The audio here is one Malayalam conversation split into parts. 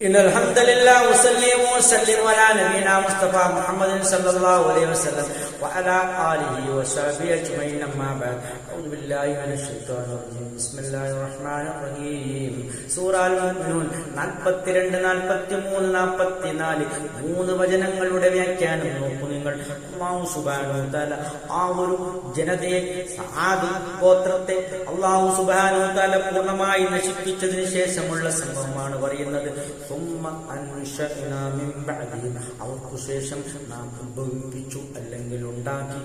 إن الحمد لله وسلم وسلم على نبينا مصطفى محمد صلى الله عليه وسلم وعلى آله وصحبه أجمعين أما بعد أعوذ بالله من الشيطان الرجيم بسم الله الرحمن الرحيم സൂറ അൽ മുഅ്മിനൂൻ 42 43 44 മൂന്ന് വചനങ്ങളുടെ വ്യാഖ്യാനം നോക്കൂ നിങ്ങൾ അല്ലാഹു സുബ്ഹാനഹു തആല ആ ഒരു ജനതയെ സആദ് ഗോത്രത്തെ അല്ലാഹു സുബ്ഹാനഹു തആല പൂർണ്ണമായി നശിപ്പിച്ചതിന് ശേഷമുള്ള സംഭവമാണ് പറയുന്നത് അവർക്കു ശേഷം നാം ഭവിപ്പിച്ചു അല്ലെങ്കിൽ ഉണ്ടാക്കി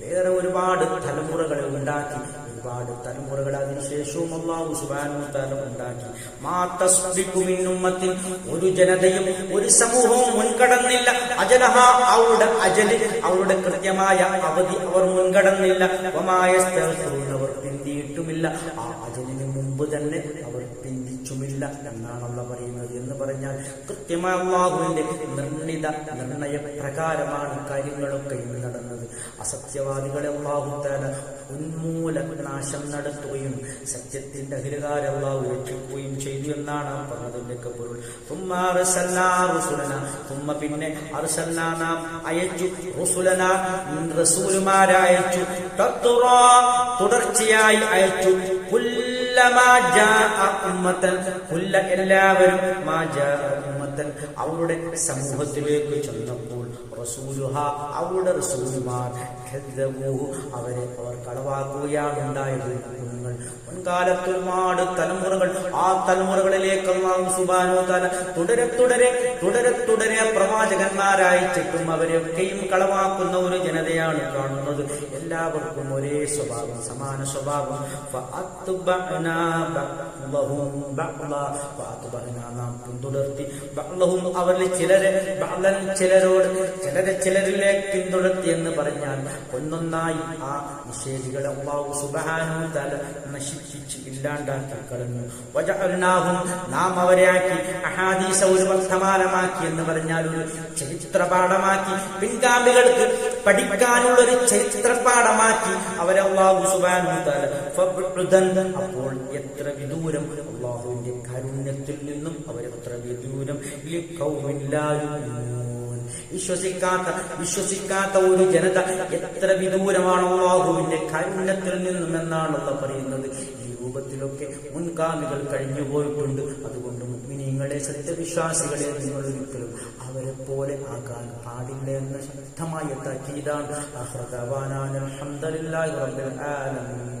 വേറെ ഒരുപാട് തലമുറകളെ ഉണ്ടാക്കി ഒരുപാട് തലമുറകൾ അതിനുശേഷവും അള്ളാഹു സുബാനു തല ഉണ്ടാക്കി. മാ തസ്ബിഖു മിൻ ഉമ്മത്തിൻ. ഒരു ജനതയും ഒരു സമൂഹവും മുൻകടന്നില്ല. അജലഹ അവരുടെ അജലി അവരുടെ കൃത്യമായ അവധി അവർ മുൻകടന്നില്ല. അവർ പിന്തിയിട്ടുമില്ല. ആ അജലിന് മുമ്പ് തന്നെ അവർ പിന്തിച്ചുമില്ല എന്നാണ് അള്ള പറയുന്നത് എന്ന് പറഞ്ഞാൽ കൃത്യമായ അള്ളാഹുവിന്റെ നിർണിത നിർണയ പ്രകാരമാണ് കാര്യങ്ങളൊക്കെ ഇന്ന് നടന്നത്. അസത്യവാദികളെ അള്ളാഹുത്താല ഉന്മൂല നാശം നടത്തുകയും സത്യത്തിന്റെ അഹിരകാരെ അള്ളാഹു രക്ഷിക്കുകയും ചെയ്തു എന്നാണ് ആ പറഞ്ഞതിന്റെ ഒക്കെ പൊരുൾ തുമ്മ പിന്നെ നാം അയച്ചു റുസുലന. റസൂലുമാരെ അയച്ചു. തത്തുറാ തുടർച്ചയായി അയച്ചു. എല്ലാവരും അവരുടെ സമൂഹത്തിലേക്ക് ചെന്നപ്പോൾ അവരുടെ അവരെ അവർ കളവാക്കുകയാണ് ഉണ്ടായത്. മുൻകാലത്ത് ഒരുപാട് തലമുറകൾ ആ തലമുറകളിലേക്ക് അള്ളാഹു സുബാനോ തല തുടരെ തുടരെ തുടരെ തുടരെ പ്രവാചകന്മാരായിട്ടും അവരെയൊക്കെയും കളവാക്കുന്ന ഒരു ജനതയാണ് കാണുന്നത്. എല്ലാവർക്കും ഒരേ സ്വഭാവം സമാന സ്വഭാവം. നാം പിന്തുടർത്തി. ബഹ്ലവും അവരിൽ ചിലരെ ബഹ്ലൻ ചിലരോട് ചിലരെ ചിലരിലേക്ക് പിന്തുടർത്തി എന്ന് പറഞ്ഞാൽ ഒന്നൊന്നായി ആ നിഷേധികളെ അള്ളാഹു സുബ്ഹാനഹു തആല നശിപ്പിച്ച് ഇല്ലാണ്ടാക്കി കളഞ്ഞു. നാം അവരെ ആക്കി അഹാദീസ ഒരു വർത്തമാനമാക്കി എന്ന് പറഞ്ഞാൽ ഒരു ചരിത്രപാഠമാക്കി. പിൻഗാമികൾക്ക് പഠിക്കാനുള്ള ഒരു ചരിത്രപാഠമാക്കി അവരെ അപ്പോൾ എത്ര വിദൂരം? അള്ളാഹുവിന്റെ കാരുണ്യത്തിൽ നിന്നും അവരെത്ര വിദൂരം? വിശ്വസിക്കാത്ത വിശ്വസിക്കാത്ത ഒരു ജനത എത്ര വിദൂരമാണ് അള്ളാഹുവിന്റെ കാരുണ്യത്തിൽ നിന്നും എന്നാണല്ലോ പറയുന്നത്. രൂപത്തിലൊക്കെ മുൻഗാമികൾ കഴിഞ്ഞു പോയിട്ടുണ്ട്. അതുകൊണ്ട് മുഗ്മിനീങ്ങളെ സത്യവിശ്വാസികളെ നിങ്ങൾ ഒരിക്കലും അവരെ പോലെ ആകാൻ പാടില്ല എന്ന ശക്തമായ താക്കീതാണ്. റബ്ബിൽ ആലമീൻ.